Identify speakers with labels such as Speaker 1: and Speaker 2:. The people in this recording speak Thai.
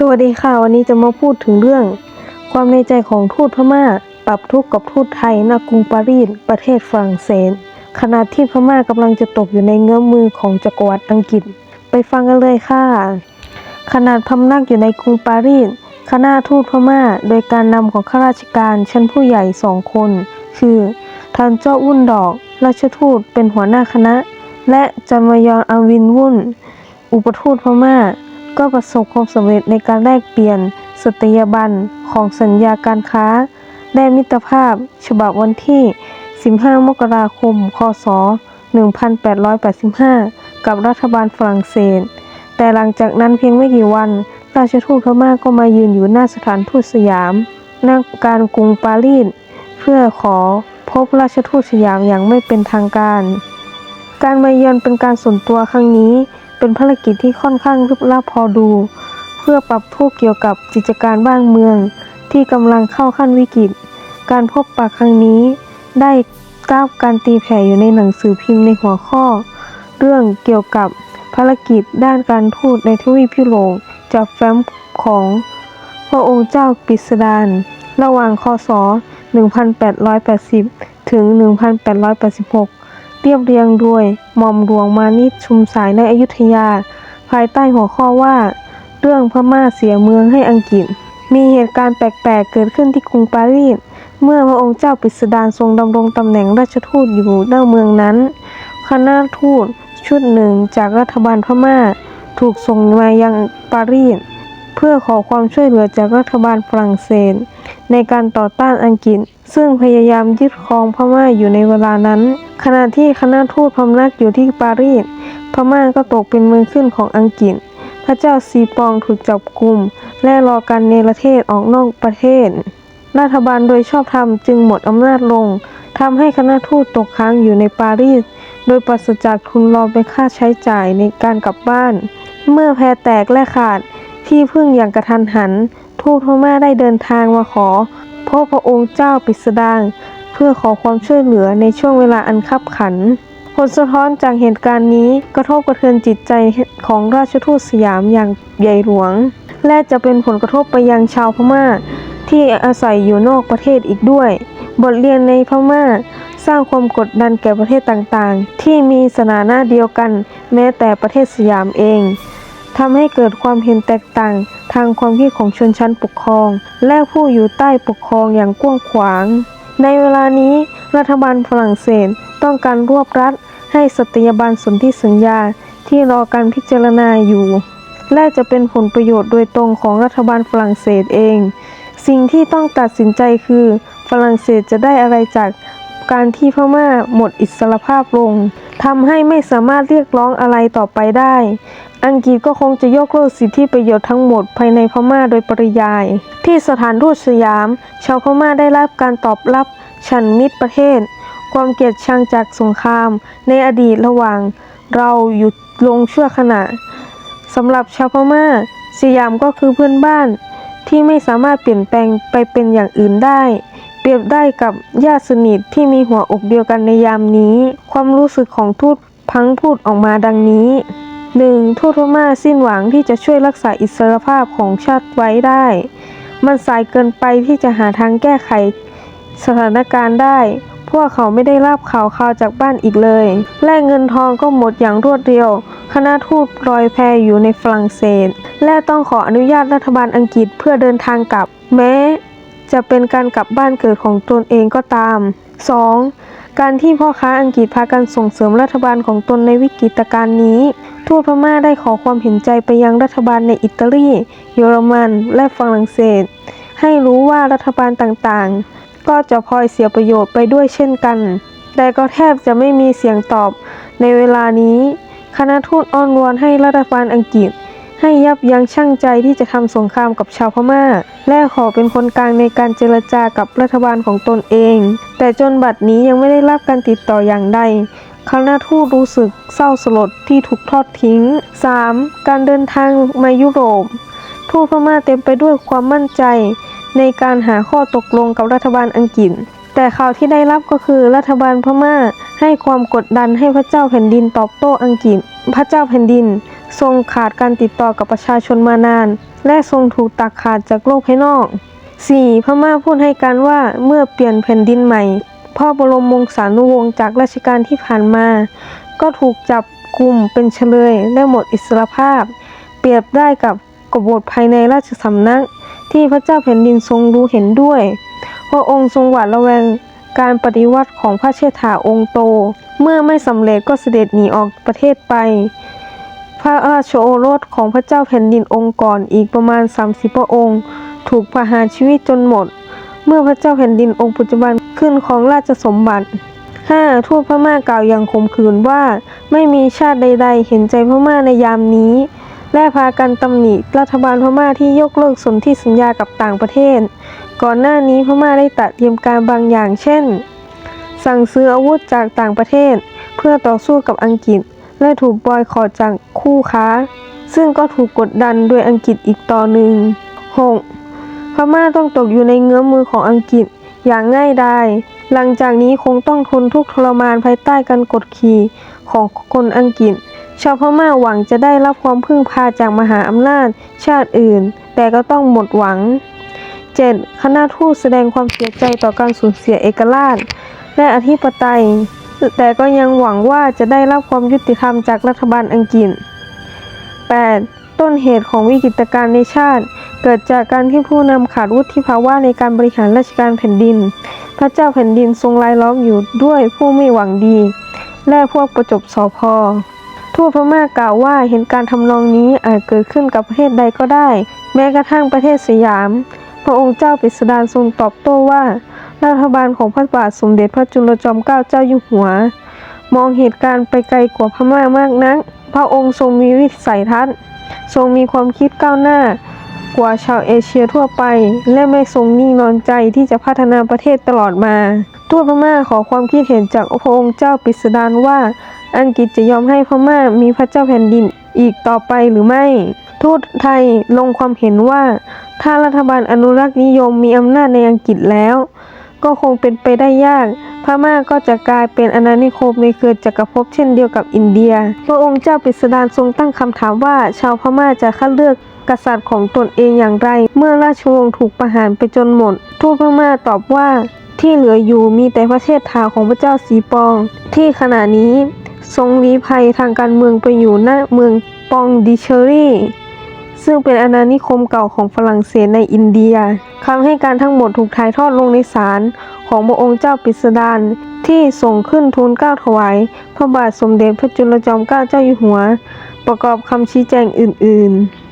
Speaker 1: สวัสดีค่ะ วันนี้จะมาพูดถึงเรื่อง ความในใจของทูตพม่า ปรับทุกข์กับทูตไทยณกรุงปารีสประเทศฝรั่งเศสขณะที่พม่ากำลังจะตกอยู่ในเงื้อมมือของจักรวรรดิอังกฤษ ไปฟังกันเลยค่ะ ขนาดพำนักอยู่ในกรุงปารีสคณะทูตพม่า โดยการนำของข้าราชการชั้นผู้ใหญ่สองคน คือท่านเจ้าอุ่นดอก ราชทูตเป็นหัวหน้าคณะ และจามยอนอวินวุ่น อุปทูตพม่า ก็ประสบความสำเร็จในการแลกเปลี่ยนสตยาบันของสัญญาการค้า และมิตรภาพ ฉบับวันที่ 15 มกราคม คศ 1885 กับรัฐบาลฝรั่งเศส แต่หลังจากนั้นเพียงไม่กี่วัน ราชทูตพม่าก็มายืนอยู่หน้าสถานทูตสยามณการกรุงปารีสเพื่อขอพบราชทูตสยามอย่างไม่เป็นทางการ การมาเยือนเป็นการส่วนตัวครั้งนี้ เป็นภารกิจที่ค่อนข้างลึกลับพอดู เพื่อปรับทุกเกี่ยวกับกิจการบ้านเมือง ที่กำลังเข้าขั้นวิกฤต การพบปะครั้งนี้ ได้ก้าวการตีแผ่อยู่ในหนังสือพิมพ์ในหัวข้อ เรื่องเกี่ยวกับภารกิจด้านการทูตในทวีปยุโรปจากแฟ้มของพระองค์เจ้ากฤษดางระหว่างคศ 1880 ถึง 1886 เรียบเรียงโดยหม่อมหลวงมานิดชุมสายในอยุธยา ภายใต้หัวข้อว่า เรื่องพม่าเสียเมืองให้อังกฤษ มีเหตุการณ์แปลกๆ เกิดขึ้นที่กรุงปารีสเมื่อพระองค์เจ้าปิสดารทรงดำรงตำแหน่งราชทูตอยู่ณเมืองนั้น คณะทูตชุดหนึ่งจากรัฐบาลพม่า ถูกส่งมายังปารีสเพื่อขอความช่วยเหลือจากรัฐบาลฝรั่งเศส ในการต่อต้านอังกฤษ ซึ่งพยายามยึดครองพม่าอยู่ในเวลานั้น ขณะที่คณะทูตพำนักอยู่ที่ปารีสพม่าก็ตกเป็นเมืองขึ้นของอังกฤษ พระเจ้าซีปองถูกจับกุม และรอการเนรเทศออกนอกประเทศ รัฐบาลโดยชอบธรรมจึงหมดอำนาจลงทำให้คณะทูตตกค้างอยู่ในปารีส โดยปราศจากทุนรอเป็นค่าใช้จ่ายในการกลับบ้าน เมื่อแพแตกและขาด ที่พึ่งอย่างกระทันหัน ทูตพม่าได้เดินทางมาขอพบพระองค์เจ้าปิสดางเพื่อขอความช่วยเหลือในช่วงเวลาอันคับขัน ผลสะท้อนจากเหตุการณ์นี้กระทบกระเทือนจิตใจของราชทูตสยามอย่างใหญ่หลวง และจะเป็นผลกระทบไปยังชาวพม่า ที่อาศัยอยู่นอกประเทศอีกด้วย บทเรียนในพม่าสร้างความกดดันแก่ประเทศต่างๆ ที่มีสถานะเดียวกัน แม้แต่ประเทศสยามเอง ทำให้เกิดความเห็นแตกต่าง ทางความคิดของชนชั้นปกครอง และผู้อยู่ใต้ปกครองอย่างกว้างขวาง ในเวลานี้รัฐบาลฝรั่งเศสต้องการรวบรัดให้สตยาบันสนธิสัญญาที่รอการพิจารณาอยู่ และจะเป็นผลประโยชน์โดยตรงของรัฐบาลฝรั่งเศสเอง สิ่งที่ต้องตัดสินใจคือ ฝรั่งเศสจะได้อะไรจากการที่พม่าหมดอิสรภาพลง ทำให้ไม่สามารถเรียกร้องอะไรต่อไปได้ อังกฤษก็คงจะยกเลิกสิทธิประโยชน์ทั้งหมดภายในพม่าโดยปริยาย ที่สถานทูตสยาม ชาวพม่าได้รับการตอบรับฉันมิตรประเทศ ความเกลียดชังจากสงคราม ในอดีตระหว่าง เราหยุดลงชั่วขณะสำหรับชาวพม่า สยามก็คือเพื่อนบ้านที่ไม่สามารถเปลี่ยนแปลงไปเป็นอย่างอื่นได้ รียบได้กับญาติสนิทที่มีหัวอกเดียวกันในยามนี้ ความรู้สึกของทูตพังพูดออกมาดังนี้ 1. ทูตพม่าสิ้นหวังที่จะช่วยรักษาอิสรภาพของชาติไว้ได้ มันสายเกินไปที่จะหาทางแก้ไขสถานการณ์ได้ พวกเขาไม่ได้รับข่าวข่าวจากบ้านอีกเลย และเงินทองก็หมดอย่างรวดเร็ว คณะทูตลอยแพอยู่ในฝรั่งเศส และต้องขออนุญาตรัฐบาลอังกฤษเพื่อเดินทางกลับ แม้ จะเป็นการกลับบ้านเกิดของตนเองก็ตาม 2. การที่พ่อค้าอังกฤษพากันส่งเสริมรัฐบาลของตนในวิกฤตการณ์นี้ทูตพม่าได้ขอความเห็นใจไปยังรัฐบาลในอิตาลี เยอรมัน และฝรั่งเศส ให้รู้ว่ารัฐบาลต่างๆ ก็จะพลอยเสียประโยชน์ไปด้วยเช่นกัน แต่ก็แทบจะไม่มีเสียงตอบในเวลานี้ คณะทูตอ้อนวอนให้รัฐบาลอังกฤษ ให้ยับยั้งชั่งใจที่จะทำสงครามกับชาวพม่า และขอเป็นคนกลางในการเจรจากับรัฐบาลของตนเอง แต่จนบัดนี้ยังไม่ได้รับการติดต่ออย่างใดคณะทูตรู้สึกเศร้าสลดที่ถูกทอดทิ้ง 3. การเดินทางมายุโรป ทูตพม่าเต็มไปด้วยความมั่นใจ ในการหาข้อตกลงกับรัฐบาลอังกฤษ แต่ข่าวที่ได้รับก็คือรัฐบาลพม่าให้ความกดดันให้พระเจ้าแผ่นดินตอบโต้อังกฤษ พระเจ้าแผ่นดิน ทรงขาดการติดต่อกับประชาชนมานาน และทรงถูกตัดขาดจากโลกภายนอก 4. พม่าพูดให้การว่าเมื่อเปลี่ยนแผ่นดินใหม่ พ่อบรมวงศานุวงศ์จากราชการที่ผ่านมา ก็ถูกจับกลุ่มเป็นเฉลยและหมดอิสรภาพ เปรียบได้กับกบฏภายในราชสำนัก ที่พระเจ้าแผ่นดินทรงรู้เห็นด้วยพระองค์ทรงหวาดระแวงการปฏิวัติของพระเชษฐาองค์โต เมื่อไม่สำเร็จก็เสด็จหนีออกประเทศไป พระราชโอรสของพระเจ้าแผ่นดินองค์ก่อนอีกประมาณ 30 พระองค์ ถูกประหารชีวิตจนหมด เมื่อพระเจ้าแผ่นดินองค์ปัจจุบันขึ้นของราชสมบัติ 5. ทูตพม่ากล่าวอย่างขมขื่นว่าไม่มีชาติใด ๆ เห็นใจพม่าในยามนี้ และพากันตำหนิรัฐบาลพม่าที่ยกเลิกสนธิสัญญากับต่างประเทศ ก่อนหน้านี้พม่าได้ตัดเตรียมการบางอย่างเช่น สั่งซื้ออาวุธจากต่างประเทศ เพื่อต่อสู้กับอังกฤษ และถูกบอยคอรจากคู่ค้า ซึ่งก็ถูกกดดันโดยอังกฤษอีกต่อหนึ่ง 6. พม่าต้องตกอยู่ในเงื้อมมือของอังกฤษอย่างง่ายดายหลังจากนี้คงต้องทนทุกข์ทรมานภายใต้การกดขี่ของคนอังกฤษ ชาวพม่าหวังจะได้รับความพึ่งพาจากมหาอำนาจชาติอื่น แต่ก็ต้องหมดหวัง 7. คณะทูตแสดงความเสียใจต่อการสูญเสียเอกราช และอธิปไตย แต่ก็ยังหวังว่าจะได้รับความยุติธรรมจากรัฐบาลอังกฤษ 8. ต้นเหตุของวิกฤตการณ์ในชาติ เกิดจากการที่ผู้นำขาดวุฒิภาวะในการบริหารราชการแผ่นดิน พระเจ้าแผ่นดินทรงรายล้อมอยู่ด้วยผู้ไม่หวังดี และพวกประจบสอพอทูตพม่ากล่าวว่าเห็นการทำนองนี้อาจเกิดขึ้นกับประเทศใดก็ได้ แม้กระทั่งประเทศสยาม พระองค์เจ้าปิสดารทรงตอบโต้ว่า รัฐบาลของพระบาทสมเด็จพระจุลจอมเกล้าเจ้าอยู่หัว มองเหตุการณ์ไปไกลกว่าพม่ามากนัก พระองค์ทรงมีวิสัยทัศน์ ทรงมีความคิดก้าวหน้ากว่าชาวเอเชียทั่วไป และไม่ทรงนิ่งนอนใจที่จะพัฒนาประเทศตลอดมาทูตพม่าขอความคิดเห็นจากพระองค์เจ้าปิสดารว่า อังกฤษจะยอมให้พม่ามีพระเจ้าแผ่นดินอีกต่อไปหรือไม่ ทูตไทยลงความเห็นว่า ถ้ารัฐบาลอนุรักษ์นิยมมีอำนาจในอังกฤษแล้ว ก็คงเป็นไปได้ยาก พม่าก็จะกลายเป็นอาณานิคมในเครือจักรภพเช่นเดียวกับอินเดีย พระองค์เจ้าปิสดารทรงตั้งคำถามว่า ชาวพม่าจะคัดเลือกกษัตริย์ของตนเองอย่างไร เมื่อราชวงศ์ถูกประหารไปจนหมดทูตพม่าตอบว่าที่เหลืออยู่มีแต่พระเทศทาของพระเจ้าสีปอง ที่ขณะนี้ทรงลี้ภัยทางการเมืองไปอยู่ณเมืองปองดิเชอรี่ ซึ่งเป็นอาณานิคมเก่าของฝรั่งเศสในอินเดียคำให้การทั้งหมดถูกถ่ายทอดลงในศาลของพระองค์เจ้าปิสดารที่ส่งขึ้นทูลเกล้าถวาย พระบาทสมเด็จพระจุลจอมเกล้าเจ้าอยู่หัว ประกอบคำชี้แจงอื่น ๆ